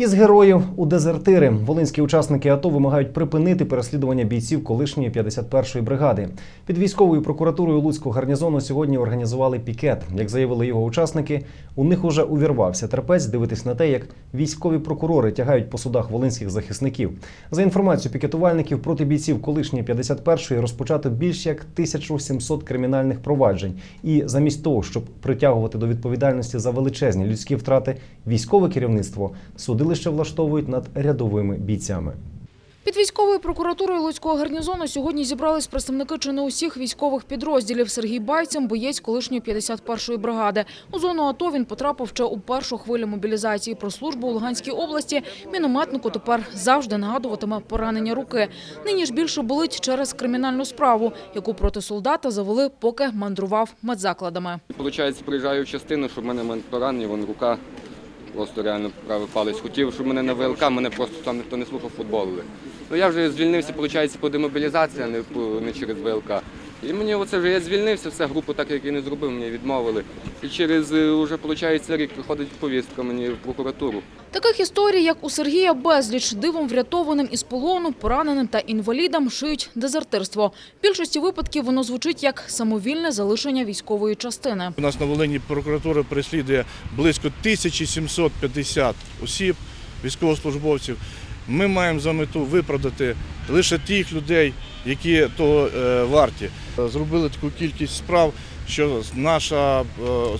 Із героїв у дезертири волинські учасники АТО вимагають припинити переслідування бійців колишньої 51-ї бригади. Під військовою прокуратурою Луцького гарнізону сьогодні організували пікет. Як заявили його учасники, у них уже увірвався терпець дивитись на те, як військові прокурори тягають по судах волинських захисників. За інформацією пікетувальників проти бійців колишньої 51-ї розпочато більш як 1700 кримінальних проваджень. І замість того, щоб притягувати до відповідальності за величезні людські втрати, військове керівництво судилище влаштовують над рядовими бійцями. Під військовою прокуратурою Луцького гарнізону сьогодні зібрались представники чи не усіх військових підрозділів. Сергій Байцем – боєць колишньої 51-ї бригади. У зону АТО він потрапив ще у першу хвилю мобілізації. Про службу у Луганській області мінометнику тепер завжди нагадуватиме поранення руки. Нині ж більше болить через кримінальну справу, яку проти солдата завели, поки мандрував медзакладами. Получається, приїжджаю в частину, щоб в мене поранення, вон рука, просто реально правий палець. Хотів, щоб мене на ВЛК, мене просто там ніхто не слухав футболили. Ну я вже звільнився, виходить, по демобілізації, а не, по- не через ВЛК. І мені оце вже я звільнився, все, групу так, як і не зробив, мені відмовили. І через е, уже, виходить, рік приходить повістка мені в прокуратуру. Таких історій, як у Сергія, безліч дивом врятованим із полону, пораненим та інвалідам шиють дезертирство. В більшості випадків воно звучить як самовільне залишення військової частини. У нас на Волині прокуратура переслідує близько 1750 осіб, військовослужбовців. Ми маємо за мету виправдати лише тих людей, які того е, варті. Зробили таку кількість справ, що наша, е,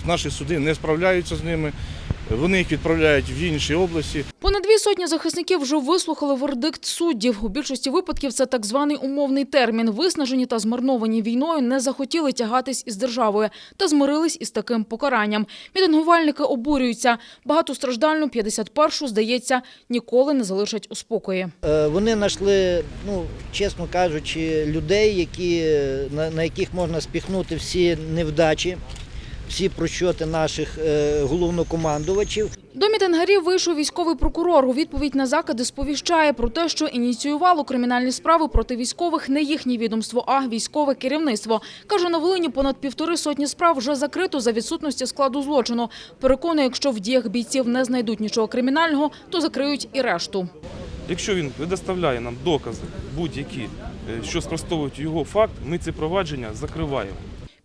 наші суди не справляються з ними. Вони їх відправляють в інші області. Понад дві сотні захисників вже вислухали вердикт суддів. У більшості випадків це так званий умовний термін. Виснажені та змарновані війною не захотіли тягатись із державою та змирились із таким покаранням. Мітингувальники обурюються. Багатостраждальну 51-шу, здається, ніколи не залишать у спокої. Е, Вони знайшли, ну чесно кажучи, людей, які, на, на яких можна спіхнути всі невдачі, всі прощоти наших е, головнокомандувачів. До мітингарів вийшов військовий прокурор. У відповідь на закиди сповіщає про те, що ініціювало кримінальні справи проти військових не їхнє відомство, а військове керівництво. Каже, на Волині понад півтори сотні справ вже закрито за відсутності складу злочину. Переконує, якщо в діях бійців не знайдуть нічого кримінального, то закриють і решту. Якщо він предоставляє нам докази будь-які, е, що спростовують його факт, ми це провадження закриваємо.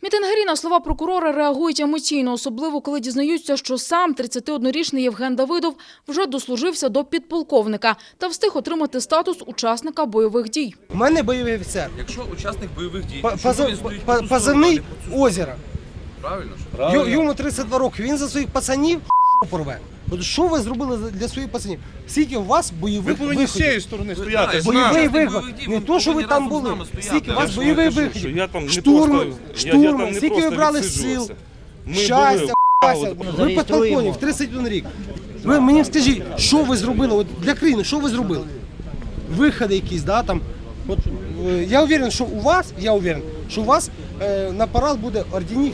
Мітингарі на слова прокурора реагують емоційно, особливо коли дізнаються, що сам 31-річний Євген Давидов вже дослужився до підполковника та встиг отримати статус учасника бойових дій. У мене бойовий офіцер. Якщо учасник бойових дій, Па- то чому позив- він па- Позивний сторону, а не по цю? озеро. Правильно ж? Ю- Йому 32 роки. Він за своїх пацанів порве. От Що ви зробили для своїх пацанів? Скільки у вас Ви бойових повинні з виходів? цієї сторони стояти. з нами. Бойовий Учасник виход. бойових дій, Не він то, що ви там разом з були. нами стояти. Скільки у вас бойових кажу, виходів? я там не Штурм, просто, я- я штурм, там не скільки ви просто брали відсиджувався. сил, Ми щастя, були от- ви підполковник, 31 рік. Ви мені скажіть, що ви зробили от для країни, що ви зробили? Виходи якісь, да, там. От, е, я уверен, що у вас, я уверен, що у вас е, на парад буде ордені.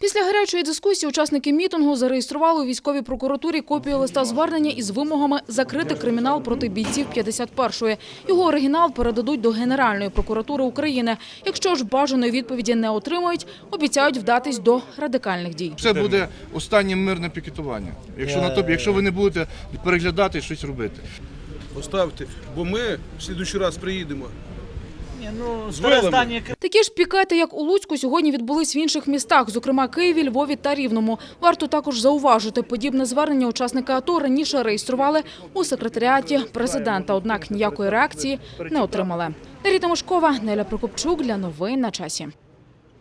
Після гарячої дискусії учасники мітингу зареєстрували у військовій прокуратурі копію листа звернення із вимогами закрити кримінал проти бійців 51-ї. Його оригінал передадуть до Генеральної прокуратури України. Якщо ж бажаної відповіді не отримають, обіцяють вдатись до радикальних дій. Це буде останнє мирне пікетування. Якщо на тобі, якщо ви не будете переглядати і щось робити. Поставте, бо ми в слідуючий раз приїдемо. Ну, вилами. Такі ж пікети, як у Луцьку, сьогодні відбулись в інших містах, зокрема Києві, Львові та Рівному. Варто також зауважити, подібне звернення учасника АТО раніше реєстрували у секретаріаті президента, однак ніякої реакції не отримали. Даріта Мошкова, Неля Прокопчук для новин на часі.